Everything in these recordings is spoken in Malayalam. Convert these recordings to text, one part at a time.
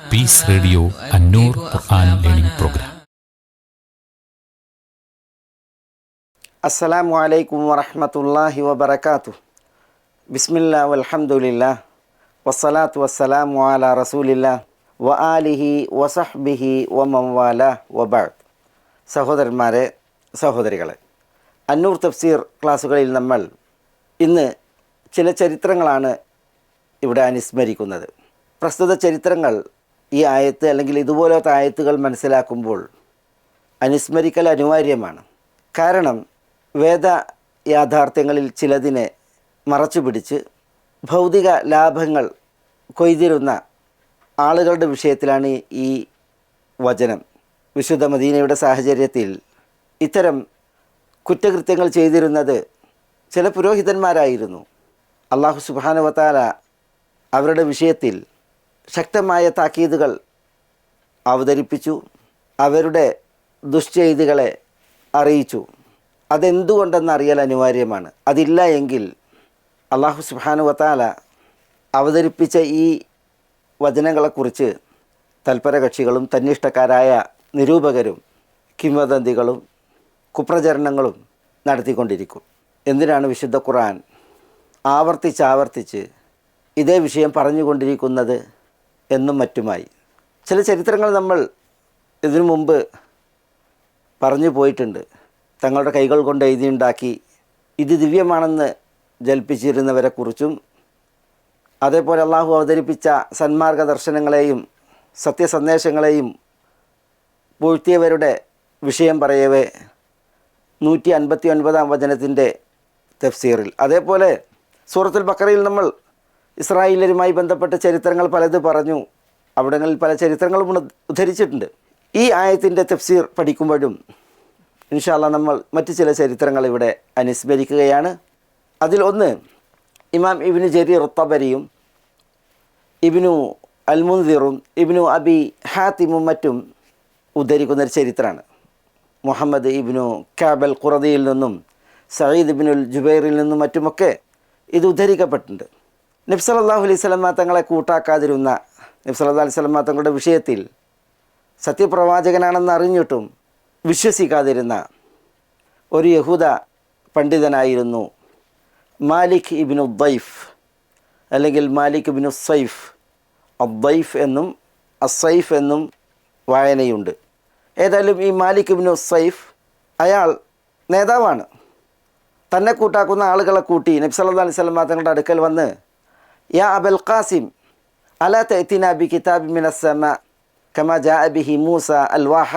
പീസ് റേഡിയോ അന്നൂർ ഖുർആൻ ലേണിംഗ് പ്രോഗ്രാം അസ്സലാമു അലൈക്കും വറഹ്മത്തുള്ളാഹി വബർക്കാത്തു ബിസ്മില്ലാ വൽഹംദുലില്ലാ വസ്സലാത്തു വസ്സലാമു അലാ റസൂലില്ലാ വ ആലിഹി വസഹ്ബിഹി വമൻ വാലാ വബഅദ് സഹോദരന്മാരെ സഹോദരികളെ അന്നൂർ തഫ്സീർ ക്ലാസ്സുകളിൽ നമ്മൾ ഇന്ന് ചില ചരിത്രങ്ങളാണ് ഇവിടെ അനുസ്മരിക്കുന്നത്. പ്രസ്തുത ചരിത്രങ്ങൾ ഈ ആയത്ത് അല്ലെങ്കിൽ ഇതുപോലത്തെ ആയത്തുകൾ മനസ്സിലാക്കുമ്പോൾ അനുസ്മരിക്കൽ അനിവാര്യമാണ്. കാരണം വേദ യാഥാർത്ഥ്യങ്ങളിൽ ചിലതിനെ മറച്ചു പിടിച്ച് ഭൗതിക ലാഭങ്ങൾ കൊയ്തിരുന്ന ആളുകളുടെ വിഷയത്തിലാണ് ഈ വചനം. വിശുദ്ധ മദീനയുടെ സാഹചര്യത്തിൽ ഇത്തരം കുറ്റകൃത്യങ്ങൾ ചെയ്തിരുന്നത് ചില പുരോഹിതന്മാരായിരുന്നു. അള്ളാഹു സുബാനുവത്താല അവരുടെ വിഷയത്തിൽ ശക്തമായ താക്കീതുകൾ അവതരിപ്പിച്ചു. അവരുടെ ദുശ്ചെയ്തികളെ അറിയിച്ചു. അതെന്തുകൊണ്ടെന്ന് അറിയൽ അനിവാര്യമാണ്. അതില്ല എങ്കിൽ അള്ളാഹു സുബാനു വത്താല അവതരിപ്പിച്ച ഈ വചനങ്ങളെക്കുറിച്ച് തൽപരകക്ഷികളും തന്നിഷ്ടക്കാരായ നിരൂപകരും കിംവദന്തികളും കുപ്രചരണങ്ങളും നടത്തിക്കൊണ്ടിരിക്കും. എന്തിനാണ് വിശുദ്ധ ഖുർആൻ ആവർത്തിച്ചാവർത്തിച്ച് ഇതേ വിഷയം പറഞ്ഞുകൊണ്ടിരിക്കുന്നത്? എന്നും മറ്റുമായി. ചില ചരിത്രങ്ങൾ നമ്മൾ ഇതിനു മുമ്പ് പറഞ്ഞു പോയിട്ടുണ്ട്. തങ്ങളുടെ കൈകൾ കൊണ്ട് എഴുതിയുണ്ടാക്കി ഇത് ദിവ്യമാണെന്ന് ജൽപ്പിച്ചിരുന്നവരെക്കുറിച്ചും അതേപോലെ അള്ളാഹു അവതരിപ്പിച്ച സന്മാർഗ ദർശനങ്ങളെയും സത്യസന്ദേശങ്ങളെയും പൂഴ്ത്തിയവരുടെ വിഷയം പറയവേ നൂറ്റി അൻപത്തി ഒൻപതാം വചനത്തിന്റെ തഫ്സീറിൽ. അതേപോലെ സൂറത്തുൽ ബക്കറയിൽ നമ്മൾ ഇസ്രായേലരുമായി ബന്ധപ്പെട്ട ചരിത്രങ്ങൾ പലത് പറഞ്ഞു. അവിടങ്ങളിൽ പല ചരിത്രങ്ങളും ഉദ്ധരിച്ചിട്ടുണ്ട്. ഈ ആയത്തിന്റെ തഫ്സീർ പഠിക്കുമ്പോഴും ഇൻഷാല്ല നമ്മൾ മറ്റു ചില ചരിത്രങ്ങൾ ഇവിടെ അനുസ്മരിക്കുകയാണ്. അതിൽ ഒന്ന് ഇമാം ഇബിനു ജരീർ റുത്തബരിയും ഇബിനു അൽമുന്തിറും ഇബിനു അബി ഹാത്തിമും മറ്റും ഉദ്ധരിക്കുന്ന ഒരു ചരിത്രമാണ്. മുഹമ്മദ് ഇബിനു കാബൽ ഖുറദിയിൽ നിന്നും സയ്യിദ് ഇബിനുൽ ജുബൈറിൽ നിന്നും മറ്റുമൊക്കെ ഇത് ഉദ്ധരിക്കപ്പെട്ടിട്ടുണ്ട്. നബ്സലല്ലാഹു അലൈഹി സ്വലമ തങ്ങളെ കൂട്ടാക്കാതിരുന്ന നബ്സലല്ലാ അലൈഹി സ്വലമ തങ്ങളുടെ വിഷയത്തിൽ സത്യപ്രവാചകനാണെന്ന് അറിഞ്ഞിട്ടും വിശ്വസിക്കാതിരുന്ന ഒരു യഹൂദ പണ്ഡിതനായിരുന്നു മാലിക് ഇബിനു ദൈഫ് അല്ലെങ്കിൽ മാലിക് ഇബിനു സൈഫ് അദ്ദൈഫ് എന്നും അസൈഫ് എന്നും വായനയുണ്ട്. ഏതായാലും ഈ മാലിക് ഇബിനു സൈഫ് അയാൾ നേതാവാണ്. തന്നെ കൂട്ടാക്കുന്ന ആളുകളെ കൂട്ടി നബ്സല്ലാ അലൈഹി വസല്ലം തങ്ങളുടെ അടുക്കൽ വന്ന് യാ أبا القاسم ألا തഅ്തിന بكتاب من السماء كما جاء به موسى അൽവാഹ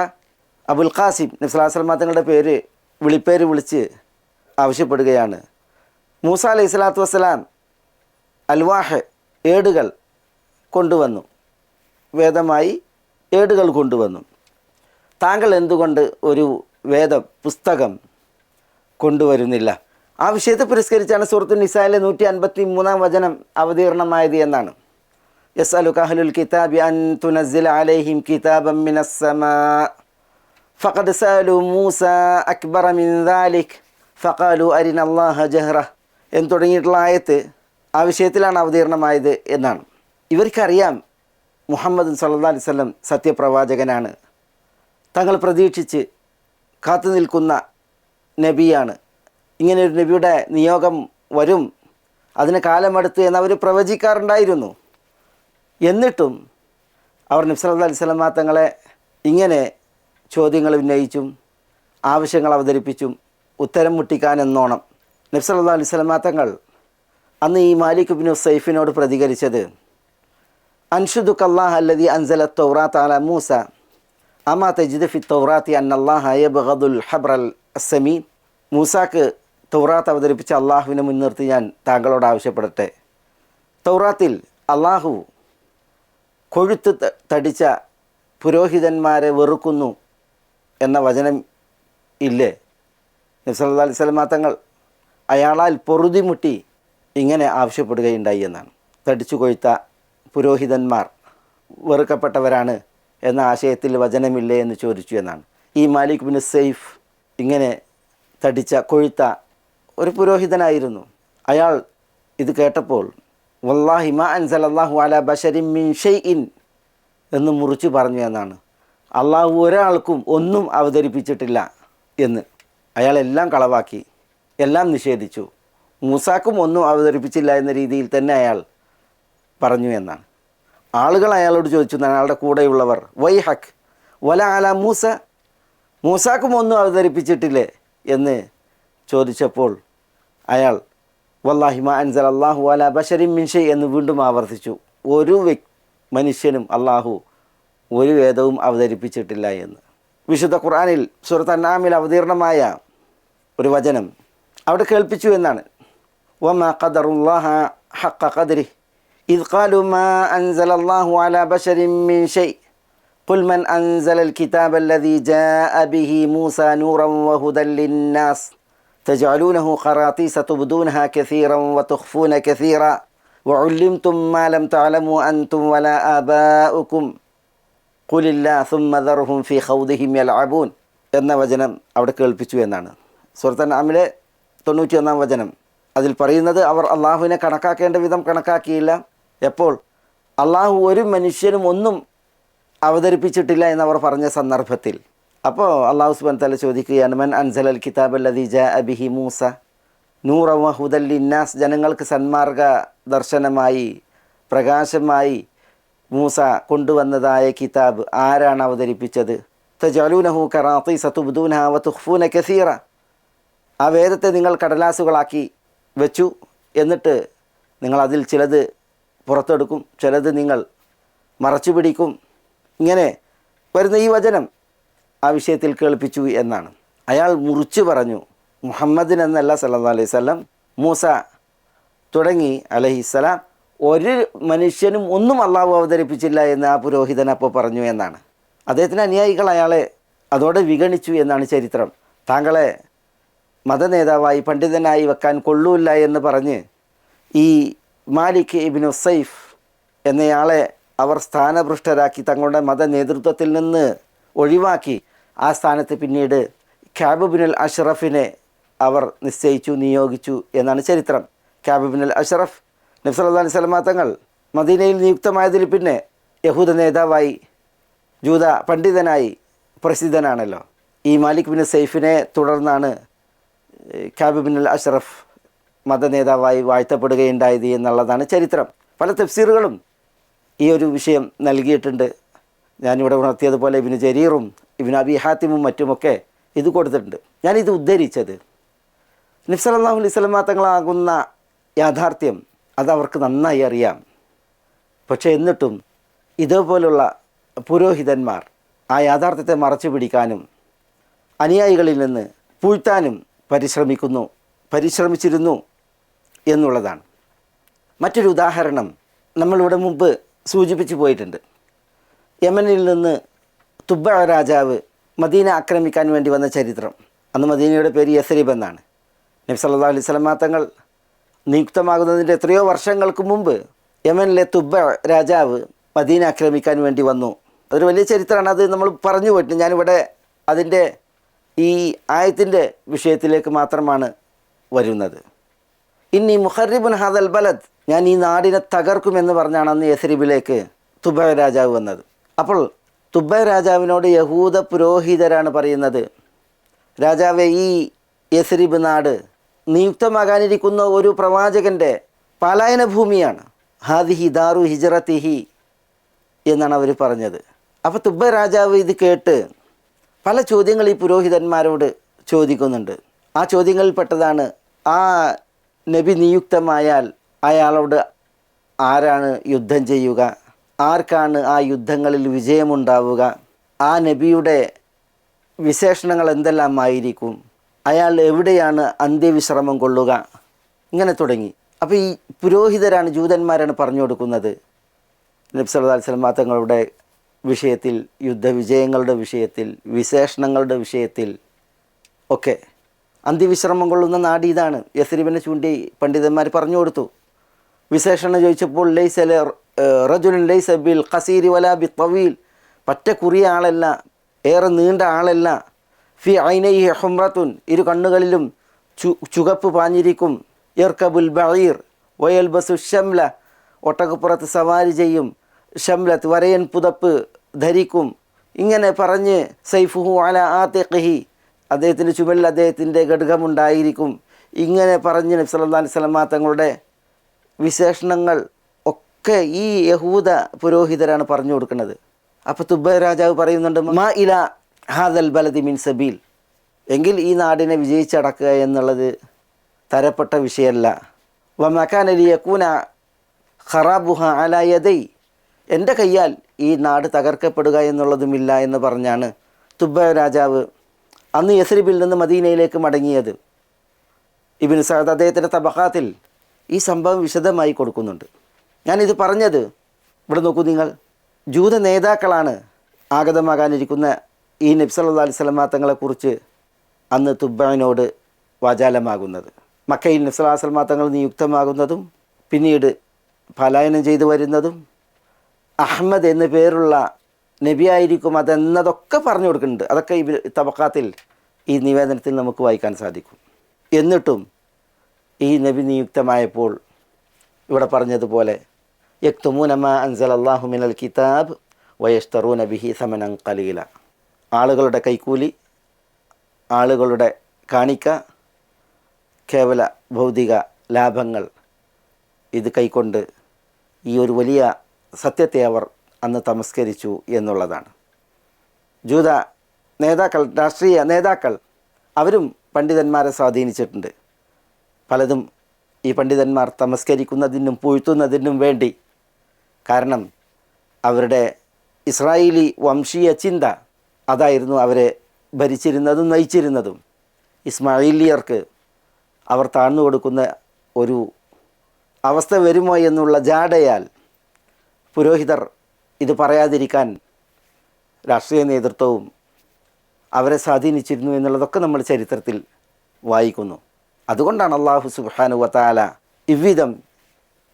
അബുൽ ഖാസിം നബി സല്ലല്ലാഹു അലൈഹി വസല്ലം തങ്ങളുടെ പേര് വിളിപ്പേര് വിളിച്ച് ആവശ്യപ്പെടുകയാണ്. മൂസ അലൈഹി സ്വലാത്തു വസ്സലാം അൽവാഹ് ഏടുകൾ കൊണ്ടുവന്നു. വേദമായി ഏടുകൾ കൊണ്ടുവന്നു. താങ്കൾ എന്തുകൊണ്ട് ഒരു വേദ പുസ്തകം കൊണ്ടുവരുന്നില്ല? ആ വിഷയത്തെ പുരസ്കരിച്ചാണ് സുഹൃത്തു നിസായിലെ നൂറ്റി അൻപത്തി മൂന്നാം വചനം അവതീർണമായത് എന്നാണ്. യസ് അലു കഹലുൽ കിതാബി അൻ അലൈഹിം കിതാബം മിനസ്സമാ. മൂസ അക്ബറ മിൻ ദാലിക്. ഫഖാലു അരിന അല്ലാഹ ജഹ്റ എന്ന് തുടങ്ങിയിട്ടുള്ള ആയത്ത് ആ വിഷയത്തിലാണ് അവതീർണമായത് എന്നാണ്. ഇവർക്കറിയാം മുഹമ്മദ് സല്ലാ അലൈഹി വസല്ലം സത്യപ്രവാചകനാണ്. തങ്ങൾ പ്രതീക്ഷിച്ച് കാത്തു നിൽക്കുന്ന നബിയാണ്. ഇങ്ങനെ ഒരു നബിയുടെ നിയോഗം വരും. അതിന് കാലമെടുത്ത് എന്ന് അവർ പ്രവചിക്കാറുണ്ടായിരുന്നു. എന്നിട്ടും അവർ നബ്സല്ലാ അലൈഹി സ്വലമാ തങ്ങളെ ഇങ്ങനെ ചോദ്യങ്ങൾ ഉന്നയിച്ചും ആവശ്യങ്ങൾ അവതരിപ്പിച്ചും ഉത്തരം മുട്ടിക്കാൻ എന്നോണം. നബ്സല്ലാ അലൈഹി തങ്ങൾ അന്ന് ഈ മാലിക് ബിൻ സൈഫിനോട് പ്രതികരിച്ചത് അൻഷുദു അള്ളാഹ് അല്ലതി അൻസല തൗറാത്ത് അല മൂസ അമാ തജിദ് ഫി തൗറാത്തി അന്നല്ലാഹ യബ്ഗദുൽ ഹബ്രൽ അസമീൻ മൂസാക്ക് തൗറാത്ത് അവതരിപ്പിച്ച അള്ളാഹുവിനെ മുൻനിർത്തി ഞാൻ താങ്കളോട് ആവശ്യപ്പെടട്ടെ. തൗറാത്തിൽ അള്ളാഹു കൊഴുത്ത് തടിച്ച പുരോഹിതന്മാരെ വെറുക്കുന്നു എന്ന വചനം ഇല്ലേ? നബ്സല്ലാ അലൈഹി സ്വലമാ തങ്ങൾ അയാളാൽ പൊറുതിമുട്ടി ഇങ്ങനെ ആവശ്യപ്പെടുകയുണ്ടായി എന്നാണ്. തടിച്ചു കൊഴുത്ത പുരോഹിതന്മാർ വെറുക്കപ്പെട്ടവരാണ് എന്ന ആശയത്തിൽ വചനമില്ലേ എന്ന് ചോദിച്ചു എന്നാണ്. ഈ മാലിക് ബിൻ സെയ്ഫ് ഇങ്ങനെ തടിച്ച കൊഴുത്ത ഒരു പുരോഹിതനായിരുന്നു. അയാൾ ഇത് കേട്ടപ്പോൾ വല്ലാഹി മാ അൻസലല്ലാഹു അല ബഷരി മിൻ ഷൈഇൻ എന്ന് മുറിച്ച് പറഞ്ഞു എന്നാണ്. അള്ളാഹു ഒരാൾക്കും ഒന്നും അവതരിപ്പിച്ചിട്ടില്ല എന്ന് അയാൾ എല്ലാം കളവാക്കി എല്ലാം നിഷേധിച്ചു. മൂസാക്കും ഒന്നും അവതരിപ്പിച്ചില്ല എന്ന രീതിയിൽ തന്നെ അയാൾ പറഞ്ഞു എന്നാണ്. ആളുകൾ അയാളോട് ചോദിച്ചു അയാളുടെ കൂടെയുള്ളവർ വൈ ഹക്ക് വല ആല മൂസ മൂസാക്കും ഒന്നും അവതരിപ്പിച്ചിട്ടില്ലേ? എന്ന് ചോദിച്ചപ്പോൾ അയാൾ വല്ലാഹിമ അൻസൽ അള്ളാഹു അല ബഷരിൻ മിൻഷെ എന്ന് വീണ്ടും ആവർത്തിച്ചു ഒരു വ്യക് മനുഷ്യനും അള്ളാഹു ഒരു വേദവും അവതരിപ്പിച്ചിട്ടില്ല എന്ന് വിശുദ്ധ ഖുർആനിൽ സുഹൃത്ത് അന്നാമിൽ അവതീർണമായ ഒരു വചനം അവിടെ കേൾപ്പിച്ചു എന്നാണ് وما قدر الله حق قدره إذ قالوا ما أنزل الله على بشر من شيء قل من أنزل الكتاب الذي جاء به موسى نورا وهدى للناس تجعلونه قراطيس تبدونها كثيرا وتخفون كثيرا وعلمتم ما لم تعلموا أنتم ولا آباؤكم قل الله ثم ذرهم في خوضهم يلعبون എന്ന വചനം അവിടെ കേൾപ്പിച്ചു എന്നാണ് സുഹൃത്തൻ ആമിലെ തൊണ്ണൂറ്റി ഒന്നാം വചനം അതിൽ പറയുന്നത് അവർ അള്ളാഹുവിനെ കണക്കാക്കേണ്ട വിധം കണക്കാക്കിയില്ല എപ്പോൾ അള്ളാഹു ഒരു മനുഷ്യനും ഒന്നും അവതരിപ്പിച്ചിട്ടില്ല എന്നവർ പറഞ്ഞ സന്ദർഭത്തിൽ അപ്പോൾ അള്ളാഹു സുബാൻ തല ചോദിക്കുകയാണ് മൻ അൻസൽ അൽ കിതാബ് അല്ലദീജ അബിഹി മൂസ? നൂറ വഹുദല്ലിന്നാസ് ജനങ്ങൾക്ക് സന്മാർഗ ദർശനമായി പ്രകാശമായി മൂസ കൊണ്ടുവന്നതായ കിതാബ് ആരാണ് അവതരിപ്പിച്ചത്? തജാലൂനഹു കറാത്തി സതുബ്ദൂന തുഹ്ഫൂന കസീറ. ആ വേദത്തെ നിങ്ങൾ കടലാസുകളാക്കി വെച്ചു എന്നിട്ട് നിങ്ങൾ അതിൽ ചിലത് പുറത്തെടുക്കും ചിലത് നിങ്ങൾ മറച്ചു പിടിക്കും. ഇങ്ങനെ വരുന്ന ഈ വചനം ആ വിഷയത്തിൽ കേൾപ്പിച്ചു എന്നാണ്. അയാൾ മുറിച്ചു പറഞ്ഞു മുഹമ്മദിൻ എന്നല്ല സല്ലാ അലൈഹി സ്വലം മൂസ തുടങ്ങി അലഹിസ്സലാം ഒരു മനുഷ്യനും ഒന്നും അള്ളാഹു അവതരിപ്പിച്ചില്ല എന്ന് ആ പുരോഹിതൻ അപ്പോൾ പറഞ്ഞു എന്നാണ്. അദ്ദേഹത്തിന് അനുയായികൾ അയാളെ അതോടെ വിഗണിച്ചു എന്നാണ് ചരിത്രം. താങ്കളെ മതനേതാവായി പണ്ഡിതനായി വെക്കാൻ കൊള്ളൂല്ല എന്ന് പറഞ്ഞ് ഈ മാലിക് ഇബിൻ ഉസൈഫ് എന്നയാളെ അവർ സ്ഥാനഭൃഷ്ടരാക്കി തങ്ങളുടെ മത നേതൃത്വത്തിൽ നിന്ന് ഒഴിവാക്കി. ആ സ്ഥാനത്ത് പിന്നീട് ഖാബുബിനുൽ അഷ്റഫിനെ അവർ നിശ്ചയിച്ചു നിയോഗിച്ചു എന്നാണ് ചരിത്രം. ഖാബുബിനുൽ അഷ്റഫ് നബ്സല്ലാ അലൈഹി സ്വലമാ തങ്ങൾ മദീനയിൽ നിയുക്തമായതിൽ പിന്നെ യഹൂദ നേതാവായി ജൂത പണ്ഡിതനായി പ്രസിദ്ധനാണല്ലോ. ഈ മാലിക് ബിൻ സൈഫിനെ തുടർന്നാണ് ഖാബിബിൻ അൽ മത നേതാവായി വാഴ്ത്തപ്പെടുകയുണ്ടായത് എന്നുള്ളതാണ് ചരിത്രം. പല തഫ്സീറുകളും ഈ ഒരു വിഷയം നൽകിയിട്ടുണ്ട്. ഞാനിവിടെ ഉണർത്തിയതുപോലെ ഇബിന് ജരീറും ഇബിന് അബി ഹാത്തിമും മറ്റുമൊക്കെ ഇത് കൊടുത്തിട്ടുണ്ട്. ഞാനിത് ഉദ്ധരിച്ചത്. നിഫ്സലാഹു അലൈഹി തങ്ങളാകുന്ന യാഥാർത്ഥ്യം അത് അവർക്ക് നന്നായി അറിയാം. പക്ഷേ എന്നിട്ടും ഇതേപോലുള്ള പുരോഹിതന്മാർ ആ യാഥാർത്ഥ്യത്തെ മറച്ചു പിടിക്കാനും അനുയായികളിൽ നിന്ന് പൂഴ്ത്താനും പരിശ്രമിക്കുന്നു പരിശ്രമിച്ചിരുന്നു എന്നുള്ളതാണ്. മറ്റൊരു ഉദാഹരണം നമ്മളിവിടെ മുമ്പ് സൂചിപ്പിച്ചു പോയിട്ടുണ്ട്. യമനിൽ നിന്ന് തുബ്ബ രാജാവ് മദീന ആക്രമിക്കാൻ വേണ്ടി വന്ന ചരിത്രം. അന്ന് മദീനയുടെ പേര് യസരീബ് എന്നാണ്. നബി സല്ലാ അലൈഹി സ്വലമാ തങ്ങൾ നിയുക്തമാകുന്നതിന്റെ എത്രയോ വർഷങ്ങൾക്ക് മുമ്പ് യമനിലെ തുബ്ബ രാജാവ് മദീന ആക്രമിക്കാൻ വേണ്ടി വന്നു. അതൊരു വലിയ ചരിത്രമാണ്. അത് നമ്മൾ പറഞ്ഞു പോയിട്ട് ഞാനിവിടെ അതിന്റെ ഈ ആയത്തിന്റെ വിഷയത്തിലേക്ക് മാത്രമാണ് വരുന്നത്. ഇനി മുഹറിബുൻ ഹാദൽ ബലദ് ഞാൻ ഈ നാടിനെ തകർക്കുമെന്ന് പറഞ്ഞാണ് അന്ന് യസരിബിലേക്ക് തുബ രാജാവ് വന്നത്. അപ്പോൾ തുബ രാജാവിനോട് യഹൂദ പുരോഹിതരാണ് പറയുന്നത്. രാജാവെ ഈ യസരിബ് നാട് നിയുക്തമാകാനിരിക്കുന്ന ഒരു പ്രവാചകന്റെ പലായന ഭൂമിയാണ് ഹാദിഹി ദാറു ഹിജറത്തിഹി എന്നാണ് അവർ പറഞ്ഞത്. അപ്പോൾ തുബ്ബ രാജാവ് ഇത് കേട്ട് പല ചോദ്യങ്ങൾ ഈ പുരോഹിതന്മാരോട് ചോദിക്കുന്നുണ്ട്. ആ ചോദ്യങ്ങളിൽപ്പെട്ടതാണ് ആ നബി നിയുക്തമായാൽ അയാളോട് ആരാണ് യുദ്ധം ചെയ്യുക? ആർക്കാണ് ആ യുദ്ധങ്ങളിൽ വിജയമുണ്ടാവുക? ആ നബിയുടെ വിശേഷണങ്ങൾ എന്തെല്ലാമായിരിക്കും? അയാൾ എവിടെയാണ് അന്ത്യവിശ്രമം കൊള്ളുക? ഇങ്ങനെ തുടങ്ങി. അപ്പോൾ ഈ പുരോഹിതരാണ് ജൂതന്മാരാണ് പറഞ്ഞു കൊടുക്കുന്നത്. നബി സല്ലല്ലാഹു അലൈഹി വസല്ലം തങ്ങളുടെ വിഷയത്തിൽ യുദ്ധവിജയങ്ങളുടെ വിഷയത്തിൽ വിശേഷണങ്ങളുടെ വിഷയത്തിൽ ഒക്കെ അന്ത്യവിശ്രമം കൊള്ളുന്ന നാട് ഇതാണ്. യസ്രിബിനെ ചൂണ്ടി പണ്ഡിതന്മാർ പറഞ്ഞു കൊടുത്തു. വിശേഷണം ചോദിച്ചപ്പോൾ ലൈസ റജുലൻ ലൈസ ബിൽ ഖസീരി വല ബി തവീൽ. പറ്റ കുറിയ ആളല്ല ഏറെ നീണ്ട ആളല്ല. ഫി ഐനൈ ഹുമ്രത്തുൻ ഇരു കണ്ണുകളിലും ചു ചുകപ്പ് പാഞ്ഞിരിക്കും. ഇർക്കബുൽ ബീർ വയൽ ബസു ഷംല ഒട്ടകപ്പുറത്ത് സവാരി ചെയ്യും. ഷംലത്ത് വരയൻ പുതപ്പ് ധരിക്കും. ഇങ്ങനെ പറഞ്ഞ് സൈഫുഹു അല ആത്തിഖി അദ്ദേഹത്തിന്റെ ചുമലിൽ അദ്ദേഹത്തിന്റെ ഘടകമുണ്ടായിരിക്കും. ഇങ്ങനെ പറഞ്ഞ് നബി സല്ലല്ലാഹു അലൈഹി തങ്ങളുടെ വിശേഷണങ്ങൾ ഒക്കെ ഈ യഹൂദ പുരോഹിതരാണ് പറഞ്ഞു കൊടുക്കുന്നത്. അപ്പോൾ തുബ രാജാവ് പറയുന്നുണ്ട് മാ ഇല ഹാദൽ ബലതി മിൻ സബീൽ. എങ്കിൽ ഈ നാടിനെ വിജയിച്ചടക്കുക എന്നുള്ളത് തരപ്പെട്ട വിഷയമല്ല. വ മക്കാനലി യക്കൂന ഖറാബുഹ അലായതൈ എന്റെ കയ്യാൽ ഈ നാട് തകർക്കപ്പെടുക എന്നുള്ളതുമില്ല എന്ന് പറഞ്ഞാണ് തുബ്ബ രാജാവ് അന്ന് യസ്രിബിൽ നിന്ന് മദീനയിലേക്ക് മടങ്ങിയത്. ഇബിൻ സഅദ് അദ്ദേഹത്തിന്റെ തബഹാത്തിൽ ഈ സംഭവം വിശദമായി കൊടുക്കുന്നുണ്ട്. ഞാനിത് പറഞ്ഞത്. ഇവിടെ നോക്കൂ നിങ്ങൾ. ജൂത നേതാക്കളാണ് ആഗതമാകാനിരിക്കുന്ന ഈ നബ്സല്ലാ അലൈഹി സ്വലമാ തങ്ങളെക്കുറിച്ച് അന്ന് തുബ്ബാനോട് വാചാലമാകുന്നത്. മക്കയിൽ നബ്സല്ലാ സ്വലമാ തങ്ങൾ നിയുക്തമാകുന്നതും പിന്നീട് പലായനം ചെയ്തു വരുന്നതും അഹമ്മദ് എന്ന പേരുള്ള നബിയായിരിക്കും അതെന്നതൊക്കെ പറഞ്ഞു കൊടുക്കുന്നുണ്ട്. അതൊക്കെ ഈ തബക്കാത്തിൽ ഈ നിവേദനത്തിൽ നമുക്ക് വായിക്കാൻ സാധിക്കും. എന്നിട്ടും ഈ നബി നിയുക്തമായപ്പോൾ ഇവിടെ പറഞ്ഞതുപോലെ യക്തുമൂനമ അൻസലല്ലാഹു മിനൽ കിതാബ് വയസ്തറൂന ബിഹി സമനം കലീല ആളുകളുടെ കൈക്കൂലി ആളുകളുടെ കാണിക്ക കേവല ഭൗതിക ലാഭങ്ങൾ ഇത് കൈക്കൊണ്ട് ഈ ഒരു വലിയ സത്യത്തെ അവർ അന്ന് തമസ്കരിച്ചു എന്നുള്ളതാണ്. ജൂത നേതാക്കൾ രാഷ്ട്രീയ നേതാക്കൾ അവരും പണ്ഡിതന്മാരെ സ്വാധീനിച്ചിട്ടുണ്ട്. പലതും ഈ പണ്ഡിതന്മാർ തമസ്കരിക്കുന്നതിനും പൂഴ്ത്തുന്നതിനും വേണ്ടി കാരണം അവരുടെ ഇസ്രായേലി വംശീയ ചിന്ത അതായിരുന്നു അവരെ ഭരിച്ചിരുന്നതും നയിച്ചിരുന്നതും. ഇസ്മായിലിയർക്ക് അവർ താഴ്ന്നു കൊടുക്കുന്ന ഒരു അവസ്ഥ വരുമോ എന്നുള്ള ജാടയാൽ പുരോഹിതർ ഇത് പറയാതിരിക്കാൻ രാഷ്ട്രീയ നേതൃത്വവും അവരെ സ്വാധീനിച്ചിരുന്നു എന്നുള്ളതൊക്കെ നമ്മൾ ചരിത്രത്തിൽ വായിക്കുന്നു. അതുകൊണ്ടാണ് അള്ളാഹു സുബാനു വത്താല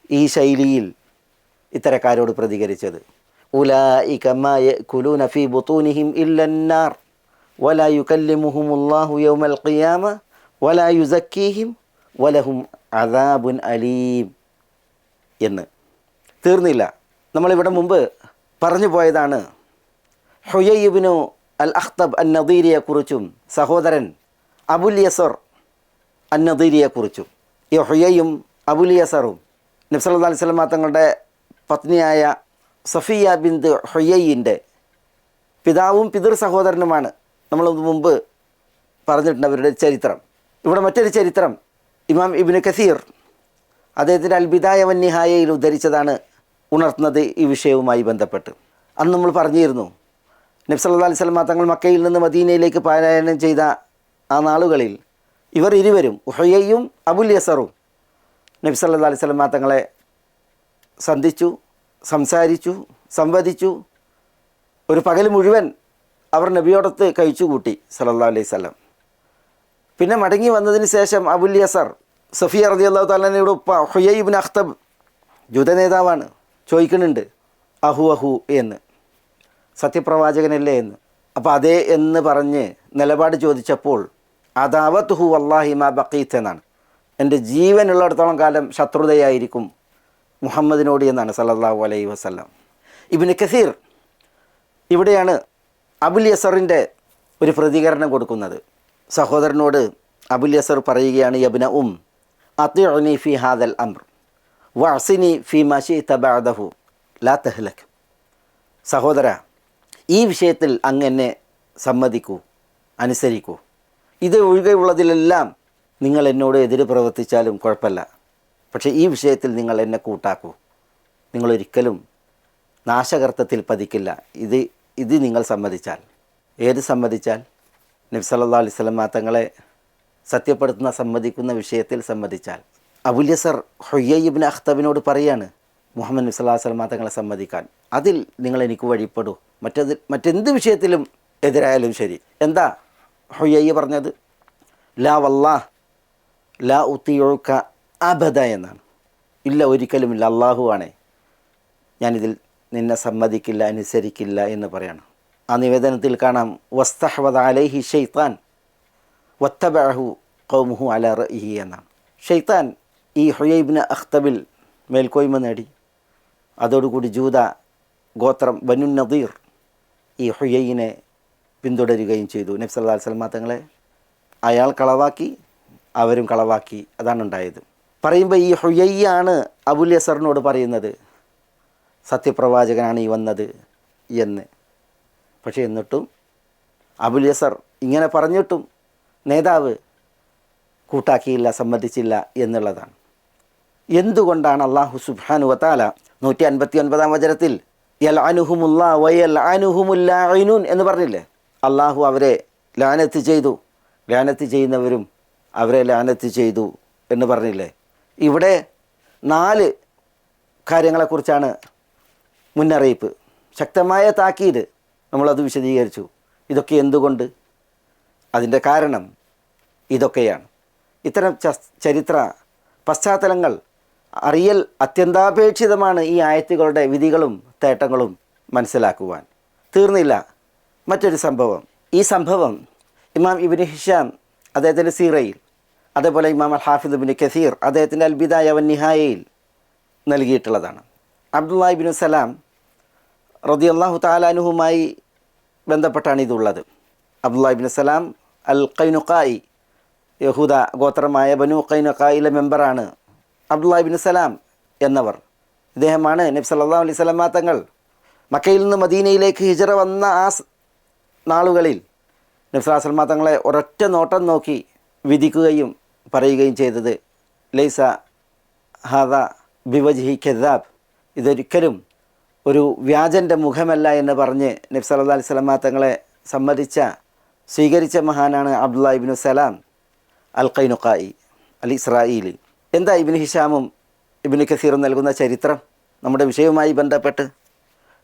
ഈ ശൈലിയിൽ ഇത്തരക്കാരോട് പ്രതികരിച്ചത്. യൗമൽ ഖിയാമ. വലഹും അദാബുൻ അലീം. എന്ന്. തീർന്നില്ല. നമ്മളിവിടെ മുമ്പ് പറഞ്ഞു പോയതാണ്. ഹുയബിനു അൽ അഖ്തബ് അൻ നദീരിയെക്കുറിച്ചും സഹോദരൻ അബുൽ യസർ അൻ നദീരിയെക്കുറിച്ചും ഈ ഹുയയും അബുൽ യസറും നബ്സല്ലാ അലൈഹി തങ്ങളുടെ പത്നിയായ സഫിയ ബിന്ദ് ഹൊയ്യയിന്റെ പിതാവും പിതൃ സഹോദരനുമാണ് നമ്മൾ മുമ്പ് പറഞ്ഞിട്ടുണ്ട് അവരുടെ ചരിത്രം. ഇവിടെ മറ്റൊരു ചരിത്രം ഇമാം ഇബിന് കസീർ അദ്ദേഹത്തിന്റെ അൽബിദായ വന്യഹായയിൽ ഉദ്ധരിച്ചതാണ് ഉണർത്തുന്നത് ഈ വിഷയവുമായി ബന്ധപ്പെട്ട്. അന്ന് നമ്മൾ പറഞ്ഞിരുന്നു നബ്സല്ലാ അലൈഹി സ്വലമ തങ്ങൾ മക്കയിൽ നിന്ന് മദീനയിലേക്ക് പാരായണം ചെയ്ത ആ നാളുകളിൽ ഇവർ ഇരുവരും ഉഹയ്യയും അബുൽ യസറും നബി സല്ലാ അലൈഹി സ്വലമ തങ്ങളെ സന്ധിച്ചു സംസാരിച്ചു സംവദിച്ചു. ഒരു പകൽ മുഴുവൻ അവർ നബിയോടത്ത് കഴിച്ചുകൂട്ടി സലല്ലാ അലൈഹി സ്വലം പിന്നെ മടങ്ങി വന്നതിന് ശേഷം അബുൽ യസർ സഫിയ റതി അള്ളാഹു താലാനയുടെ ഉപ്പ ഹുയൈബിൻ അഖ്തബ് ജൂത നേതാവാണ് ചോദിക്കുന്നുണ്ട് അഹു അഹു എന്ന്. സത്യപ്രവാചകനല്ലേ എന്ന്. അപ്പോൾ അതേ എന്ന് പറഞ്ഞ് നിലപാട് ചോദിച്ചപ്പോൾ അദാവത്ത് ഹു അള്ളാഹിമാ ബക്കീത്ത് എന്നാണ്. എന്റെ ജീവനുള്ളിടത്തോളം കാലം ശത്രുതയായിരിക്കും മുഹമ്മദിനോട് എന്നാണ് സല്ലല്ലാഹു അലൈഹി വസല്ലം. ഇബിന് കസീർ ഇവിടെയാണ് അബുൽ യസറിന്റെ ഒരു പ്രതികരണം കൊടുക്കുന്നത്. സഹോദരനോട് അബുൽ യസർ പറയുകയാണ് യബ്ന ഉം അത്യുറനി ഫി ഹാദൽ അംർ വസിനി ഫി മഷി തബാദഹു ലാ തഹ്ലക്. സഹോദര ഈ വിഷയത്തിൽ അങ്ങ് എന്നെ സമ്മതിക്കൂ അനുസരിക്കൂ. ഇത് ഒഴികെയുള്ളതിലെല്ലാം നിങ്ങൾ എന്നോട് എതിര് പ്രവർത്തിച്ചാലും കുഴപ്പമില്ല. പക്ഷേ ഈ വിഷയത്തിൽ നിങ്ങൾ എന്നെ കൂട്ടാക്കൂ. നിങ്ങളൊരിക്കലും നാശകർത്തത്തിൽ പതിക്കില്ല. ഇത് ഇത് നിങ്ങൾ സമ്മതിച്ചാൽ. ഏത് സമ്മതിച്ചാൽ? നബ്സല്ലാ വസല്ലം തങ്ങളെ സത്യപ്പെടുത്തുന്ന സമ്മതിക്കുന്ന വിഷയത്തിൽ സമ്മതിച്ചാൽ. അബുല്യസർ ഹൊയ്യബിൻ അഖ്തബിനോട് പറയാണ് മുഹമ്മദ് നബി അലൈഹി തങ്ങളെ സമ്മതിക്കാൻ. അതിൽ നിങ്ങൾ എനിക്ക് വഴിപ്പെടൂ. മറ്റത് മറ്റെന്ത് വിഷയത്തിലും എതിരായാലും ശരി. എന്താ ഹൊയ്യ പറഞ്ഞത്? ലാ വല്ലാ ലാ ഉത്തിയൊഴുക്ക അബദ എന്നാണ്. ഇല്ല ഒരിക്കലുമില്ല. അള്ളാഹു ആണേ ഞാനിതിൽ നിന്നെ സമ്മതിക്കില്ല അനുസരിക്കില്ല എന്ന് പറയണം. ആ നിവേദനത്തിൽ കാണാം വസ്തഹവദ അലൈഹി ഷെയ്ത്താൻ വത്തബഹു കൗമുഹു അല റഹി എന്നാണ്. ഷെയ്ത്താൻ ഈ ഹുയൈബിന് അഖ്തബിൽ മേൽക്കോയ്മ നേടി. അതോടുകൂടി ജൂത ഗോത്രം ബനു നദീർ ഈ ഹുയൈനെ പിന്തുടരുകയും ചെയ്തു. നബ്സ് അല്ലാ തങ്ങളെ അയാൾ കളവാക്കി അവരും കളവാക്കി. അതാണ് ഉണ്ടായത് പറയുമ്പോൾ ഈ ഹുയ്യാണ് അബുൽ യസറിനോട് പറയുന്നത്. സത്യപ്രവാചകനാണ് ഈ വന്നത് എന്ന്. പക്ഷേ എന്നിട്ടും അബുൽ യസർ ഇങ്ങനെ പറഞ്ഞിട്ടും നേതാവ് കൂട്ടാക്കിയില്ല സമ്മതിച്ചില്ല എന്നുള്ളതാണ്. എന്തുകൊണ്ടാണ് അള്ളാഹു സുബാനു വത്താല നൂറ്റി അൻപത്തി ഒൻപതാം വചനത്തിൽ യൽ അനുഹുമുല്ലാ വയൽ അനുഹുമുല്ലൂൻ എന്ന് പറഞ്ഞില്ലേ? അള്ളാഹു അവരെ ലാനത്ത് ചെയ്തു. ലാനത്ത് ചെയ്യുന്നവരും അവരെ ലാനത്ത് ചെയ്തു എന്ന് പറഞ്ഞില്ലേ? ഇവിടെ നാല് കാര്യങ്ങളെക്കുറിച്ചാണ് മുന്നറിയിപ്പ്. ശക്തമായ താക്കീത് നമ്മളത് വിശദീകരിച്ചു. ഇതൊക്കെ എന്തുകൊണ്ട്? അതിന്റെ കാരണം ഇതൊക്കെയാണ്. ഇത്തരം ചരിത്ര പശ്ചാത്തലങ്ങൾ അറിയൽ അത്യന്താപേക്ഷിതമാണ് ഈ ആയത്തുകളുടെ വിധികളും തേട്ടങ്ങളും മനസ്സിലാക്കുവാൻ. തീർന്നില്ല. മറ്റൊരു സംഭവം. ഈ സംഭവം ഇമാം ഇബിന് ഹിഷാം അദ്ദേഹത്തിന്റെ സീറയിൽ അതേപോലെ ഇമാം അൽ ഹാഫിദ് ബിൻ കസീർ അദ്ദേഹത്തിന്റെ അൽബിദായ അവൻ നിഹായയിൽ നൽകിയിട്ടുള്ളതാണ്. അബ്ദുല്ലാ ബിൻ സലാം റദിയല്ലാഹു താലാനുഹുമായി ബന്ധപ്പെട്ടാണ് ഇതുള്ളത്. അബ്ദുല്ലാ ബിൻ സലാം അൽ കൈനുക്കായി യഹൂദ ഗോത്രമായ ബനു കൈനുക്കായിലെ മെമ്പറാണ് അബ്ദുല്ലാ ബിൻ സലാം എന്നവർ. ഇദ്ദേഹമാണ് നബി സല്ലാ അലൈഹി സ്വലാം തങ്ങൾ മക്കയിൽ നിന്ന് മദീനയിലേക്ക് ഹിജറ വന്ന ആ നാളുകളിൽ നബി സല്ലല്ലാഹു അലൈഹി വസല്ലമ തങ്ങളെ ഒരൊറ്റ നോട്ടം നോക്കി വിധിക്കുകയും പറയുകയും ചെയ്തത്. ലൈസ ഹാദ ബിവജിഹി കെദാബ് ഇതൊരിക്കലും ഒരു വ്യാജന്റെ മുഖമല്ല എന്ന് പറഞ്ഞ് നബി സല്ലല്ലാഹു അലൈഹി വസല്ലമ തങ്ങളെ സമ്മതിച്ച സ്വീകരിച്ച മഹാനാണ് അബ്ദുല്ലാ ഇബിനു സലാം അൽ കൈനുഖായി അൽ ഇസ്രായേലി എന്താ ഇബിന് ഹിഷാമും ഇബിന് ഖസീറും നൽകുന്ന ചരിത്രം? നമ്മുടെ വിഷയവുമായി ബന്ധപ്പെട്ട്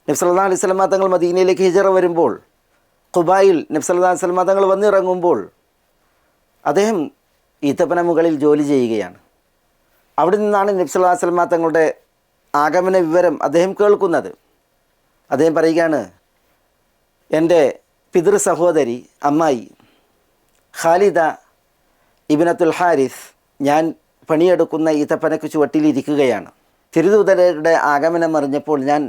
നബി സല്ലല്ലാഹു അലൈഹി സ്വലമാ തങ്ങൾ മദീനയിലേക്ക് ഹിജറ വരുമ്പോൾ ഖുബായിൽ നബി സല്ലല്ലാഹു അലൈഹി സ്വലമാ തങ്ങൾ വന്നിറങ്ങുമ്പോൾ അദ്ദേഹം ഈത്തപ്പന മുകളിൽ ജോലി ചെയ്യുകയാണ്. അവിടെ നിന്നാണ് നബി സല്ലല്ലാഹു അലൈഹി തങ്ങളുടെ ആഗമന വിവരം അദ്ദേഹം കേൾക്കുന്നത്. അദ്ദേഹം പറയുകയാണ് എന്റെ പിതൃ സഹോദരി അമ്മായി ഖാലിദ ഇബിനത്തുൽ ഹാരിസ് ഞാൻ പണിയെടുക്കുന്ന ഈത്തപ്പനക്ക് ചുവട്ടിലിരിക്കുകയാണ്. തിരുദൂതരുടെ ആഗമനം അറിഞ്ഞപ്പോൾ ഞാൻ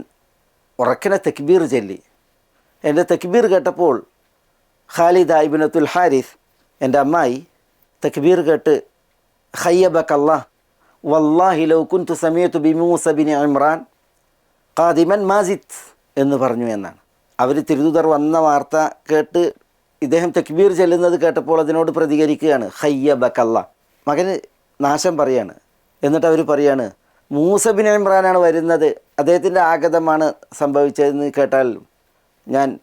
ഉറക്കനെ തെക്ബീർ ചൊല്ലി. എന്റെ തെക്ബീർ കേട്ടപ്പോൾ ഖാലിദ ഇബിനത്തുൽ ഹാരിസ് എന്റെ അമ്മായി തക്ബീർ കേട്ട് ഹയ്യബക്കല്ല വല്ലാഹി ലൗ തു സമയത്തു ബിമൂസബിൻ മൂസ ബിൻ ഇമ്രാൻ ഖാദിമൻ മാസിദ് എന്ന് പറഞ്ഞു എന്നാണ്. അവർ തിരുതുതർ വന്ന വാർത്ത കേട്ട് ഇദ്ദേഹം തക്ബീർ ചെല്ലുന്നത് കേട്ടപ്പോൾ അതിനോട് പ്രതികരിക്കുകയാണ് ഹയ്യബക്കല്ല മകന് നാശം പറയാണ്. എന്നിട്ട് അവർ പറയാണ് മൂസബിൻ ഇമ്രാനാണ് വരുന്നത്. അദ്ദേഹത്തിന്റെ ആഗതമാണ് സംഭവിച്ചതെന്ന് കേട്ടാൽ ഞാൻ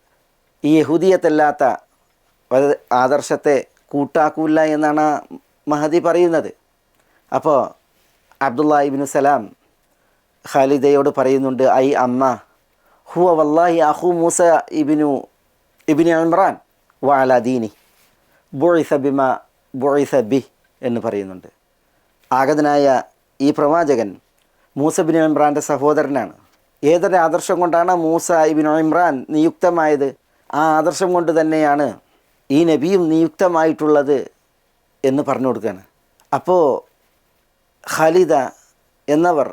ഈ യഹൂദിയത്തല്ലാത്ത ആദർശത്തെ കൂട്ടാക്കൂല എന്നാണ് മഹദി പറയുന്നത്. അപ്പോൾ അബ്ദുള്ള ഇബിനു സലാം ഖാലിദയോട് പറയുന്നുണ്ട് ഐ അമ്മ ഹുവ വല്ലാഹി അഹു മൂസ ഇബിനു ഇബിനു ഇമ്രാൻ വാലാദീനി ബോയിസബിമ ബോയിസബി എന്ന് പറയുന്നുണ്ട്. ആഗതനായ ഈ പ്രവാചകൻ മൂസ ബിൻ ഇമ്രാന്റെ സഹോദരനാണ്. ഏതൊരു ആദർശം കൊണ്ടാണ് മൂസ ഇബിൻ ഇമ്രാൻ നിയുക്തമായത്? ആ ആദർശം കൊണ്ട് തന്നെയാണ് ഈ നബിയും നിയുക്തമായിട്ടുള്ളത് എന്ന് പറഞ്ഞു കൊടുക്കുകയാണ് അപ്പോൾ ഖാലിദ എന്നവർ